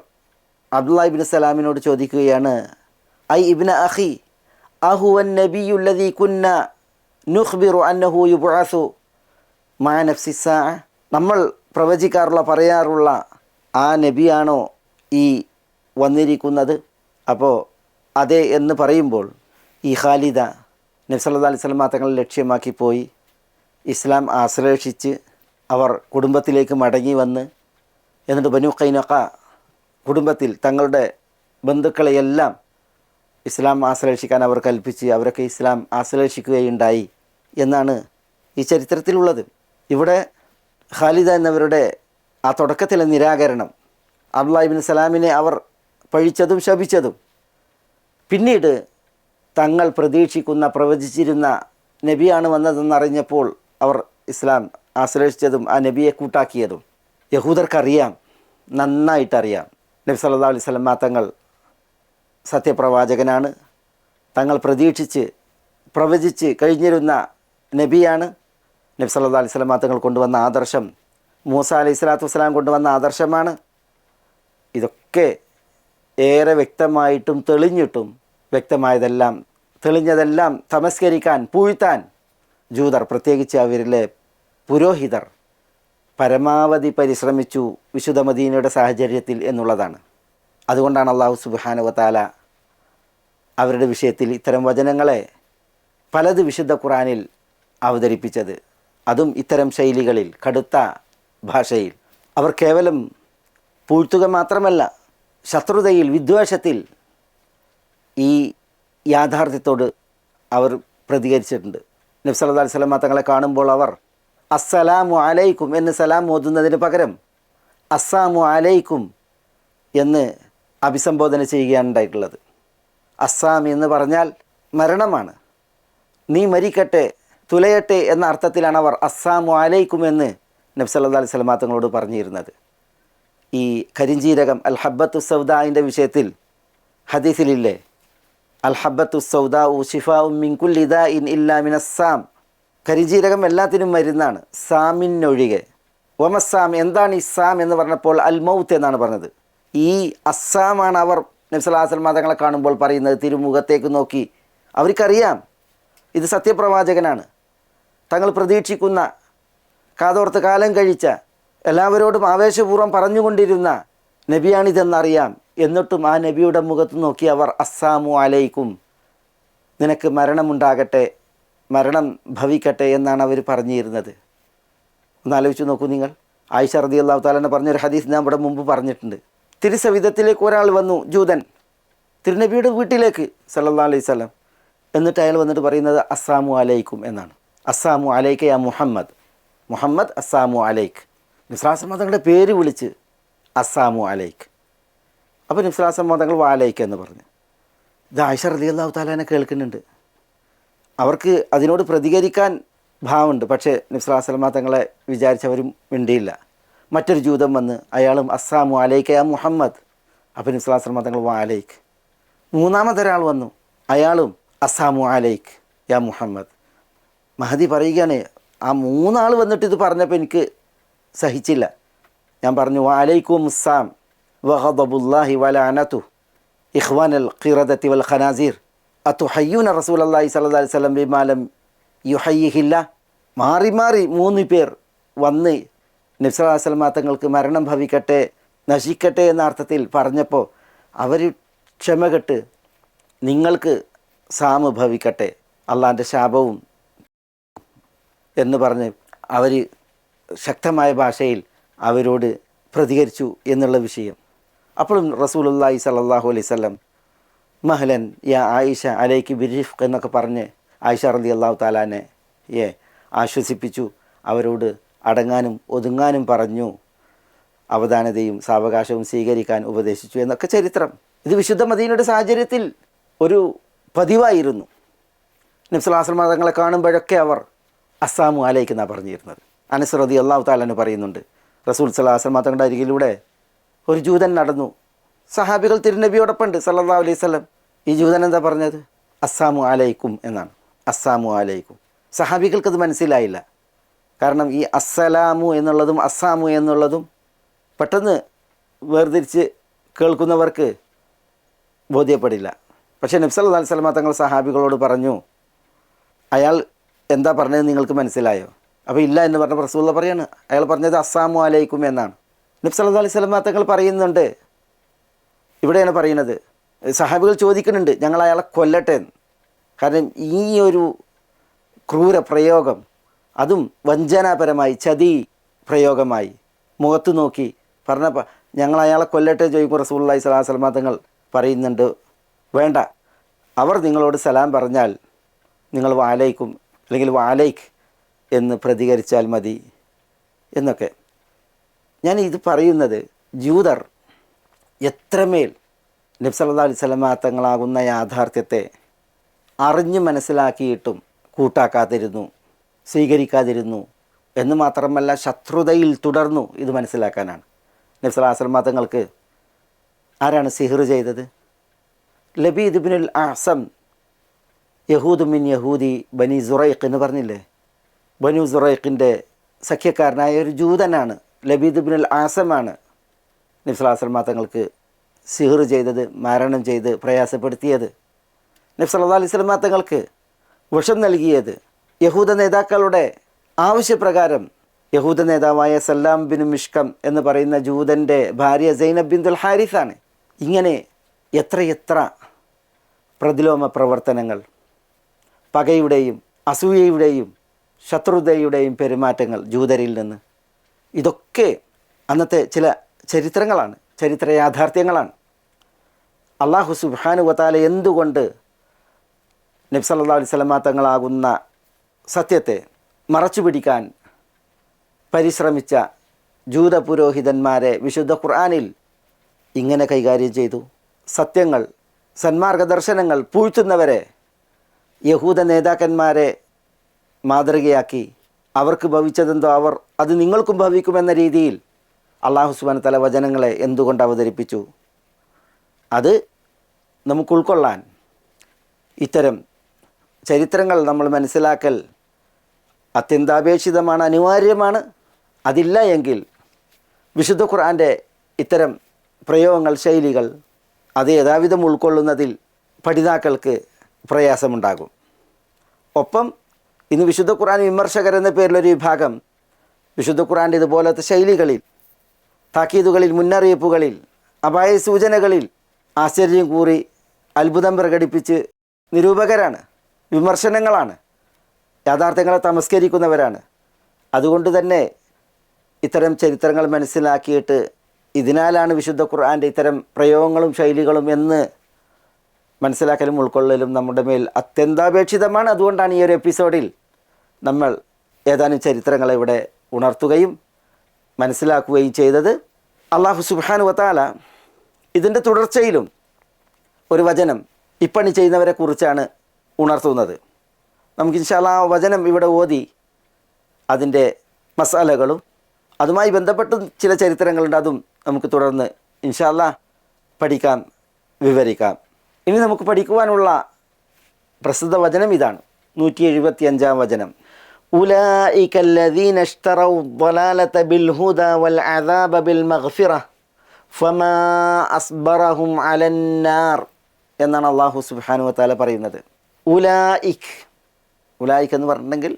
അബ്ദുള്ള ഇബിൻ സലാമിനോട് ചോദിക്കുകയാണ് ഐ ഇബിൻ അഹി അഹുവൻ നബിയുല്ലതി കുന്ന നുഹ്ബിറു അന്നഹു യുബാസു മാ നഫ്സിസാ നമ്മൾ പ്രവചിക്കാറുള്ള പറയാറുള്ള ആ നബിയാണോ ഈ വന്നിരിക്കുന്നത്? അപ്പോൾ അതെ എന്ന് പറയുമ്പോൾ ഈ ഖാലിദ നബി സല്ലല്ലാഹു അലൈഹി വസല്ലമ തങ്ങളെ ലക്ഷ്യമാക്കി പോയി. ഇസ്ലാം ആശ്ലേഷിച്ച് അവർ കുടുംബത്തിലേക്ക് മടങ്ങി വന്ന് എന്നിട്ട് ബനു ഖൈനഖ കുടുംബത്തിൽ തങ്ങളുടെ ബന്ധുക്കളെയെല്ലാം ഇസ്ലാം ആശ്ലേഷിക്കാൻ അവർ കൽപ്പിച്ച് അവരൊക്കെ ഇസ്ലാം ആശ്ലേഷിക്കുകയുണ്ടായി എന്നാണ് ഈ ചരിത്രത്തിലുള്ളത്. ഇവിടെ ഖാലിദ എന്നവരുടെ ആ തുടക്കത്തിലെ നിരാകരണം അബ്ദുല്ലാഹിബിൻ സലാമിനെ അവർ പഴിച്ചതും ശപിച്ചതും. പിന്നീട് തങ്ങൾ പ്രതീക്ഷിക്കുന്ന പ്രവചിച്ചിരുന്ന നബിയാണ് വന്നതെന്നറിഞ്ഞപ്പോൾ അവർ ഇസ്ലാം ആശ്രയിച്ചതും ആ നബിയെ കൂട്ടാക്കിയതും. യഹൂദർക്കറിയാം നന്നായിട്ടറിയാം. നബി സല്ലാ അലൈഹി തങ്ങൾ സത്യപ്രവാചകനാണ്. തങ്ങൾ പ്രതീക്ഷിച്ച് പ്രവചിച്ച് കഴിഞ്ഞിരുന്ന നബിയാണ് നബി സല്ലാ അലൈഹി തങ്ങൾ കൊണ്ടുവന്ന ആദർശം. മൂസ അലൈഹി സ്വലാത്തു വസ്സലാം കൊണ്ടുവന്ന ആദർശമാണ്. ഇതൊക്കെ ഏറെ വ്യക്തമായിട്ടും തെളിഞ്ഞിട്ടും വ്യക്തമായതെല്ലാം തെളിഞ്ഞതെല്ലാം തമസ്കരിക്കാൻ പൂഴ്ത്താൻ ജൂതർ പ്രത്യേകിച്ച് അവരിലെ പുരോഹിതർ പരമാവധി പരിശ്രമിച്ചു വിശുദ്ധ മദീനയുടെ സാഹചര്യത്തിൽ എന്നുള്ളതാണ്. അതുകൊണ്ടാണ് അള്ളാഹു സുബാനുവത്താല അവരുടെ വിഷയത്തിൽ ഇത്തരം വചനങ്ങളെ പലത് വിശുദ്ധ ഖുറാനിൽ അവതരിപ്പിച്ചത്. അതും ഇത്തരം ശൈലികളിൽ കടുത്ത ഭാഷയിൽ. അവർ കേവലം പൂഴ്ത്തുക മാത്രമല്ല ശത്രുതയിൽ വിദ്വേഷത്തിൽ ഈ യാഥാർത്ഥ്യത്തോട് അവർ പ്രതികരിച്ചിട്ടുണ്ട്. നബ്സല്ലാ അലൈഹി തങ്ങളെ കാണുമ്പോൾ അവർ അസ്സലാമു അലൈക്കും എന്ന് സലാം ഓതുന്നതിന് പകരം അസ്സാമു അലൈക്കും എന്ന് അഭിസംബോധന ചെയ്യുകയാണ് ഉണ്ടായിട്ടുള്ളത്. അസ്സാം എന്ന് പറഞ്ഞാൽ മരണമാണ്. നീ മരിക്കട്ടെ തുലയട്ടെ എന്ന അർത്ഥത്തിലാണ് അവർ അസ്സാമു അലൈക്കും എന്ന് നബ്സല്ലാ അലൈഹി സ്വലമാ തങ്ങളോട് പറഞ്ഞിരുന്നത്. ഈ കരിഞ്ചീരകം അൽ ഹബ്ബത്തു സൗദായിന്റെ വിഷയത്തിൽ ഹദീസിലില്ലേ? അൽ ഹബ്ബത്തു സൗദാ ഉ ഷിഫാ മിൻകുൽ ഇദാ ഇൻ ഇല്ലാ മിനസ്സാം കരിഞ്ചീരകം എല്ലാത്തിനും മരുന്നാണ്. സാമിനൊഴികെ ഒമസ്സാം എന്താണ് ഇസ്സാം എന്ന് പറഞ്ഞപ്പോൾ അൽ മൗത്ത് എന്നാണ് പറഞ്ഞത്. ഈ അസ്സാമാണ് അവർ നബ്സലാസൽ മതങ്ങളെ കാണുമ്പോൾ പറയുന്നത്. തിരുമുഖത്തേക്ക് നോക്കി. അവർക്കറിയാം. ഇത് സത്യപ്രവാചകനാണ്. തങ്ങൾ പ്രതീക്ഷിക്കുന്ന കാതോർത്ത് കാലം കഴിച്ച എല്ലാവരോടും ആവേശപൂർവം പറഞ്ഞുകൊണ്ടിരുന്ന നബിയാണിതെന്നറിയാം. എന്നിട്ടും ആ നബിയുടെ മുഖത്ത് നോക്കി അവർ അസ്സാമു അലൈക്കും. നിനക്ക് മരണമുണ്ടാകട്ടെ മരണം ഭവിക്കട്ടെ എന്നാണ് അവർ പറഞ്ഞിരുന്നത്. ഒന്ന് ആലോചിച്ച് നോക്കൂ നിങ്ങൾ. ആയിഷ റതി അള്ളാഹു താലെന്ന് പറഞ്ഞൊരു ഹദീസ് ഞാൻ ഇവിടെ മുമ്പ് പറഞ്ഞിട്ടുണ്ട്. തിരുസവിധത്തിലേക്ക് ഒരാൾ വന്നു ജൂതൻ തിരുനബിയുടെ വീട്ടിലേക്ക് സല്ലാ അലൈഹി സ്വലം എന്നിട്ട് അയാൾ വന്നിട്ട് പറയുന്നത് അസ്സാമു അലൈക്കും എന്നാണ്. അസ്സാമു അലൈക്ക് യാ മുഹമ്മദ്. മുഹമ്മദ് അസ്സാമു അലൈക്ക് തങ്ങളുടെ പേര് വിളിച്ച് അസ്സാമു അലൈക്ക് അപ്പോൾ നിസ്ലാസം തങ്ങൾ വാലയിക്കുക എന്ന് പറഞ്ഞു. ഇത് ആയിഷ റലി അള്ളാഹു താലാനെ കേൾക്കുന്നുണ്ട്. അവർക്ക് അതിനോട് പ്രതികരിക്കാൻ ഭാവമുണ്ട്. പക്ഷേ നിസ്ലാസ്ലമ തങ്ങളെ വിചാരിച്ചവരും മിണ്ടിയില്ല. മറ്റൊരു ജൂതം വന്ന് അയാളും അസ്സാമു അലൈക്ക യാ മുഹമ്മദ്. അപ്പം നിസ്ലാസ്ലമ തങ്ങൾ വാലയിക്ക് മൂന്നാമതൊരാൾ വന്നു. അയാളും അസ്സാമു അലൈക്ക് യാ മുഹമ്മദ്. മഹദി പറയുകയാണ് ആ മൂന്നാൾ വന്നിട്ട് ഇത് പറഞ്ഞപ്പോൾ എനിക്ക് സഹിച്ചില്ല. ഞാൻ പറഞ്ഞു വാലൈക്കും മുസ്സാം വഹദബുല്ലാഹി വലാനത്തു ഇഖ്വാൻ അൽ ഖിറദത്തി വൽ ഖനാസീർ. അത്തുഹയ്യൂന റസൂൽ അള്ളാഹി സല്ലാ സ്വലം ബിമാലം യുഹയ്യിഹില്ല. മാറി മാറി മൂന്ന് പേർ വന്ന് നബ്സലാ സ്വലമാ തങ്ങൾക്ക് മരണം ഭവിക്കട്ടെ നശിക്കട്ടെ എന്ന അർത്ഥത്തിൽ പറഞ്ഞപ്പോൾ അവർ ക്ഷമകെട്ട് നിങ്ങൾക്ക് സാമ് ഭവിക്കട്ടെ അള്ളാന്റെ ശാപവും എന്ന് പറഞ്ഞ് അവർ ശക്തമായ ഭാഷയിൽ അവരോട് പ്രതികരിച്ചു എന്നുള്ള വിഷയം. അപ്പോഴും റസൂലുല്ലാഹി സല്ലാഹു അലൈഹി സ്വലം മഹലൻ യാ ആയിഷ അലൈക്ക് ബിരിഫ് എന്നൊക്കെ പറഞ്ഞ് ആയിഷ റതി അള്ളാഹു താലാനെ ഏ ആശ്വസിപ്പിച്ചു. അവരോട് അടങ്ങാനും ഒതുങ്ങാനും പറഞ്ഞു. അവധാനതയും സാവകാശവും സ്വീകരിക്കാൻ ഉപദേശിച്ചു എന്നൊക്കെ ചരിത്രം. ഇത് വിശുദ്ധ മദീനയുടെ സാഹചര്യത്തിൽ ഒരു പതിവായിരുന്നു. നബ്സലാസ്ലം മതങ്ങളെ കാണുമ്പോഴൊക്കെ അവർ അസ്സാമു അലൈക്ക് എന്നാണ് പറഞ്ഞിരുന്നത്. അനസ് റതി അള്ളാഹു താലാന് പറയുന്നുണ്ട്. റസൂൽ സലാഹ് മതങ്ങളുടെ അരികിലൂടെ ഒരു ജൂതൻ നടന്നു. സഹാബികൾ തിരുനബിയോടൊപ്പം ഉണ്ട് സല്ലാ അലൈഹി സ്വലം ഈ ജൂതൻ എന്താ പറഞ്ഞത്? അസ്സാമു അലൈക്കും എന്നാണ്. അസ്സാമു അലൈക്കും. സഹാബികൾക്കത് മനസ്സിലായില്ല. കാരണം ഈ അസ്സലാമു എന്നുള്ളതും അസ്സാമു എന്നുള്ളതും പെട്ടെന്ന് വേർതിരിച്ച് കേൾക്കുന്നവർക്ക് ബോധ്യപ്പെടില്ല. പക്ഷേ നബ്സല്ലാ അലൈഹി സ്വലമ തങ്ങൾ സഹാബികളോട് പറഞ്ഞു അയാൾ എന്താ പറഞ്ഞത് നിങ്ങൾക്ക് മനസ്സിലായോ? അപ്പോൾ ഇല്ല എന്ന് പറഞ്ഞ റസൂള്ള പറയാണ് അയാൾ പറഞ്ഞത് അസ്സാമു അലൈക്കും എന്നാണ്. നബ്സല്ലാ അലൈഹി സ്വലമ തങ്ങൾ പറയുന്നുണ്ട്. ഇവിടെയാണ് പറയുന്നത്. സഹാബികൾ ചോദിക്കുന്നുണ്ട് ഞങ്ങൾ അയാളെ കൊല്ലട്ടെ. കാരണം ഈ ഒരു ക്രൂര പ്രയോഗം അതും വഞ്ചനാപരമായി ചതി പ്രയോഗമായി മുഖത്ത് നോക്കി പറഞ്ഞപ്പോൾ ഞങ്ങൾ അയാളെ കൊല്ലട്ടെ ചോദിക്കുമ്പോൾ റസൂള്ളി സ്വലാ സ്വലമാ തങ്ങൾ പറയുന്നുണ്ട് വേണ്ട. അവർ നിങ്ങളോട് സലാം പറഞ്ഞാൽ നിങ്ങൾ വാലയ്ക്കും അല്ലെങ്കിൽ വാലയ്ക്ക് എന്ന് പ്രതികരിച്ചാൽ മതി എന്നൊക്കെ. ഞാൻ ഇത് പറയുന്നത് ജൂതർ എത്രമേൽ നബ്സല്ലാ അലൈഹി സ്വലമാ തങ്ങളാകുന്ന യാഥാർത്ഥ്യത്തെ അറിഞ്ഞ് മനസ്സിലാക്കിയിട്ടും കൂട്ടാക്കാതിരുന്നു സ്വീകരിക്കാതിരുന്നു എന്ന് മാത്രമല്ല ശത്രുതയിൽ തുടർന്നു ഇത് മനസ്സിലാക്കാനാണ്. നബ്സല്ലാ സ്വലമാ തങ്ങൾക്ക് ആരാണ് സിഹിർ ചെയ്തത്? ലബീദ് ബിനുൽ ആസം യഹൂദ് മിൻ യഹൂദി ബനി സുറൈഖ് എന്ന് പറഞ്ഞില്ലേ? ബനു സുറൈഖിന്റെ സഖ്യക്കാരനായ ഒരു ജൂതനാണ് ലബീദ് ബിനുൽ ആസമാണ് നബ്സലാസ്ലമ തങ്ങൾക്ക് സിഹർ ചെയ്തത് മാരണം ചെയ്ത് പ്രയാസപ്പെടുത്തിയത്. നബ്സ് അല്ലാ അലൈഹി സ്വലമാ തങ്ങൾക്ക് വിഷം നൽകിയത്. യഹൂദ നേതാക്കളുടെ ആവശ്യപ്രകാരം യഹൂദ നേതാവായ സല്ലാം ബിൻ മിഷ്കം എന്ന് പറയുന്ന ജൂതന്റെ ഭാര്യ സൈനബ് ബിൻ ദുൽ ഹാരിസാണ് ഇങ്ങനെ എത്രയെത്ര പ്രതിലോമ പ്രവർത്തനങ്ങൾ പകയുടെയും അസൂയയുടെയും ശത്രുതയുടെയും പെരുമാറ്റങ്ങൾ ജൂതരിൽ നിന്ന് ഇതൊക്കെ അന്നത്തെ ചില ചരിത്രങ്ങളാണ് ചരിത്ര യാഥാർത്ഥ്യങ്ങളാണ്. അള്ളാഹു സുബാനു വത്താല എന്തുകൊണ്ട് നബ്സല്ലാ അലൈഹി സ്വലമാ തങ്ങളാകുന്ന സത്യത്തെ മറച്ചു പിടിക്കാൻ പരിശ്രമിച്ച ജൂത പുരോഹിതന്മാരെ വിശുദ്ധ ഖുർആാനിൽ ഇങ്ങനെ കൈകാര്യം ചെയ്തു. സത്യങ്ങൾ സന്മാർഗദർശനങ്ങൾ പൂഴ്ത്തുന്നവരെ യഹൂദ നേതാക്കന്മാരെ മാതൃകയാക്കി അവർക്ക് ഭവിച്ചതെന്തോ അവർ അത് നിങ്ങൾക്കും ഭവിക്കുമെന്ന രീതിയിൽ അള്ളാഹു സുബാൻ തല വചനങ്ങളെ എന്തുകൊണ്ട് അവതരിപ്പിച്ചു? അത് നമുക്ക് ഉൾക്കൊള്ളാൻ ഇത്തരം ചരിത്രങ്ങൾ നമ്മൾ മനസ്സിലാക്കൽ അത്യന്താപേക്ഷിതമാണ് അനിവാര്യമാണ്. അതില്ല എങ്കിൽ വിശുദ്ധ ഖുർആന്റെ ഇത്തരം പ്രയോഗങ്ങൾ ശൈലികൾ അത് യഥാവിധം ഉൾക്കൊള്ളുന്നതിൽ പഠിതാക്കൾക്ക് പ്രയാസമുണ്ടാകും. ഒപ്പം ഇന്ന് വിശുദ്ധ ഖുർആൻ വിമർശകർ എന്ന പേരിലൊരു വിഭാഗം വിശുദ്ധ ഖുർആന്റെ ഇതുപോലത്തെ ശൈലികളിൽ താക്കീതുകളിൽ മുന്നറിയിപ്പുകളിൽ അപായ സൂചനകളിൽ ആശ്ചര്യം കൂറി അത്ഭുതം പ്രകടിപ്പിച്ച് നിരൂപകരാണ് വിമർശനങ്ങളാണ് യാഥാർത്ഥ്യങ്ങളെ തമസ്കരിക്കുന്നവരാണ്. അതുകൊണ്ട് തന്നെ ഇത്തരം ചരിത്രങ്ങൾ മനസ്സിലാക്കിയിട്ട് ഇതിനാലാണ് വിശുദ്ധ ഖുർആന്റെ ഇത്തരം പ്രയോഗങ്ങളും ശൈലികളും എന്ന് മനസ്സിലാക്കലും ഉൾക്കൊള്ളലും നമ്മുടെ മേൽ അത്യന്താപേക്ഷിതമാണ്. അതുകൊണ്ടാണ് ഈ ഒരു എപ്പിസോഡിൽ നമ്മൾ ഏതാനും ചരിത്രങ്ങളെ ഇവിടെ ഉണർത്തുകയും മനസ്സിലാക്കുകയും ചെയ്തത് അള്ളാഹു സുബാനു വത്താല ഇതിന്റെ തുടർച്ചയിലും ഒരു വചനം ഇപ്പണി ചെയ്യുന്നവരെ കുറിച്ചാണ് ഉണർത്തുന്നത്. നമുക്ക് ഇൻഷാല്ല ആ വചനം ഇവിടെ ഓതി അതിന്റെ മസാലകളും അതുമായി ബന്ധപ്പെട്ടും ചില ചരിത്രങ്ങളുണ്ട് അതും നമുക്ക് തുടർന്ന് ഇൻഷാല്ല പഠിക്കാം വിവരിക്കാം. ഇനി നമുക്ക് പഠിക്കുവാനുള്ള പ്രസിദ്ധ വചനം ഇതാണ്. നൂറ്റി എഴുപത്തി അഞ്ചാം വചനം. أولئك الذين اشتروا الضلالة بالهدى والعذاب بالمغفرة فما أصبرهم على النار എന്നാണ് അള്ളാഹു സുബാനു വത്താല പറയുന്നത് ഉലായിക് ഉലായിക് എന്ന് പറഞ്ഞിട്ടുണ്ടെങ്കിൽ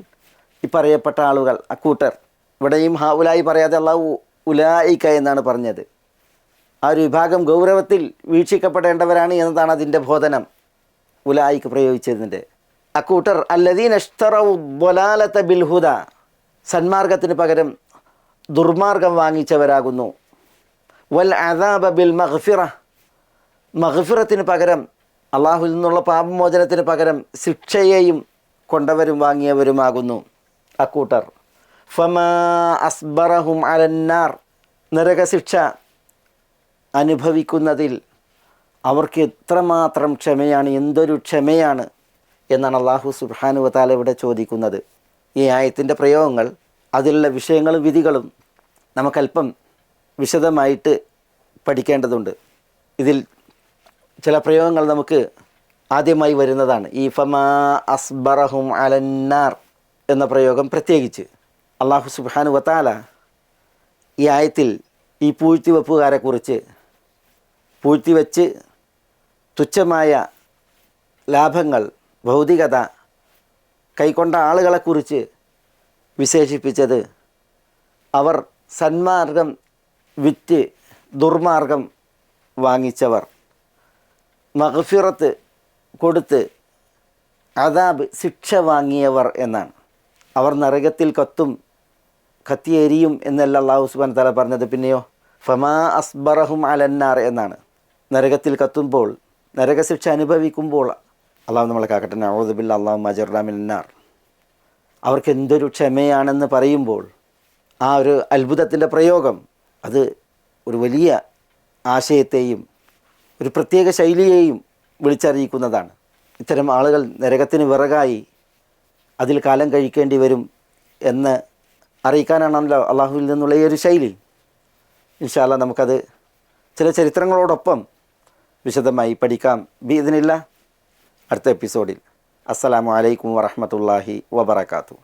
ഈ പറയപ്പെട്ട ആളുകൾ അക്കൂട്ടർ ഇവിടെയും ഹാ ഉലായി പറയാതെ അള്ളാഹു ഉലായിക്ക എന്നാണ് പറഞ്ഞത് ആ ഒരു വിഭാഗം ഗൗരവത്തിൽ വീക്ഷിക്കപ്പെടേണ്ടവരാണ് എന്നതാണ് അതിൻ്റെ ബോധനം ഉലായിക്ക് പ്രയോഗിച്ചതിൻ്റെ അക്കൂട്ടർ അല്ലദീൻ അഷ്തറൗലാലത്ത ബിൽഹുദ സന്മാർഗത്തിന് പകരം ദുർമാർഗം വാങ്ങിച്ചവരാകുന്നു. വൽ അദാബ ബിൽ മഹ്ഫിറ മഹ്ഫിറത്തിന് പകരം അള്ളാഹുൽ നിന്നുള്ള പാപമോചനത്തിന് പകരം ശിക്ഷയെയും കൊണ്ടവരും വാങ്ങിയവരുമാകുന്നു അക്കൂട്ടർ ഫമാ അസ്ബറഹും അലന്നാർ. നരകശിക്ഷ അനുഭവിക്കുന്നതിൽ അവർക്ക് എത്രമാത്രം ക്ഷമയാണ് എന്തൊരു ക്ഷമയാണ്. എന്നാണ് അള്ളാഹു സുബാനു വതാല ഇവിടെ ചോദിക്കുന്നത്. ഈ ആയത്തിന്റെ പ്രയോഗങ്ങൾ അതിലുള്ള വിഷയങ്ങളും വിധികളും നമുക്കല്പം വിശദമായിട്ട് പഠിക്കേണ്ടതുണ്ട്. ഇതിൽ ചില പ്രയോഗങ്ങൾ നമുക്ക് ആദ്യമായി വരുന്നതാണ്. ഈ ഫമാ അസ്ബറഹും അലന്നാർ എന്ന പ്രയോഗം പ്രത്യേകിച്ച്. അള്ളാഹു സുബാനു വത്താല ഈ ആയത്തിൽ ഈ പൂഴ്ത്തിവെപ്പുകാരെക്കുറിച്ച് പൂഴ്ത്തിവെച്ച് തുച്ഛമായ ലാഭങ്ങൾ ഭൗതികത കൈക്കൊണ്ട ആളുകളെക്കുറിച്ച് വിശേഷിപ്പിച്ചത് അവർ സന്മാർഗം വിറ്റ് ദുർമാർഗം വാങ്ങിച്ചവർ. മഹഫിറത്ത് കൊടുത്ത് അതാബ് ശിക്ഷ വാങ്ങിയവർ എന്നാണ്. അവർ നരകത്തിൽ കത്തും കത്തിയേരിയും എന്നല്ല അള്ളാഹു സുബാൻ തല പറഞ്ഞത്. പിന്നെയോ ഫമാ അസ്ബറഹും അലന്നാർ എന്നാണ്. നരകത്തിൽ കത്തുമ്പോൾ നരകശിക്ഷ അനുഭവിക്കുമ്പോൾ അള്ളാഹു നമ്മളെ കാക്കട്ടെ. നവോദബിൽ അള്ളാഹു മജറാമിന്നാർ അവർക്ക് എന്തൊരു ക്ഷമയാണെന്ന് പറയുമ്പോൾ ആ ഒരു അത്ഭുതത്തിന്റെ പ്രയോഗം അത് ഒരു വലിയ ആശയത്തെയും ഒരു പ്രത്യേക ശൈലിയെയും വിളിച്ചറിയിക്കുന്നതാണ്. ഇത്തരം ആളുകൾ നരകത്തിന് വിറകായി അതിൽ കാലം കഴിക്കേണ്ടി വരും എന്ന് അറിയിക്കാനാണല്ലോ അള്ളാഹുവിൽ നിന്നുള്ള ഈ ഒരു ശൈലി. ഇൻഷാല്ല നമുക്കത് ചില ചരിത്രങ്ങളോടൊപ്പം വിശദമായി പഠിക്കാം. ബി ഇതിനില്ല അടുത്ത എപ്പിസോഡിൽ. അസ്സലാമു അലൈക്കും വറഹമത്തല്ലാഹി വബർക്കാത്തു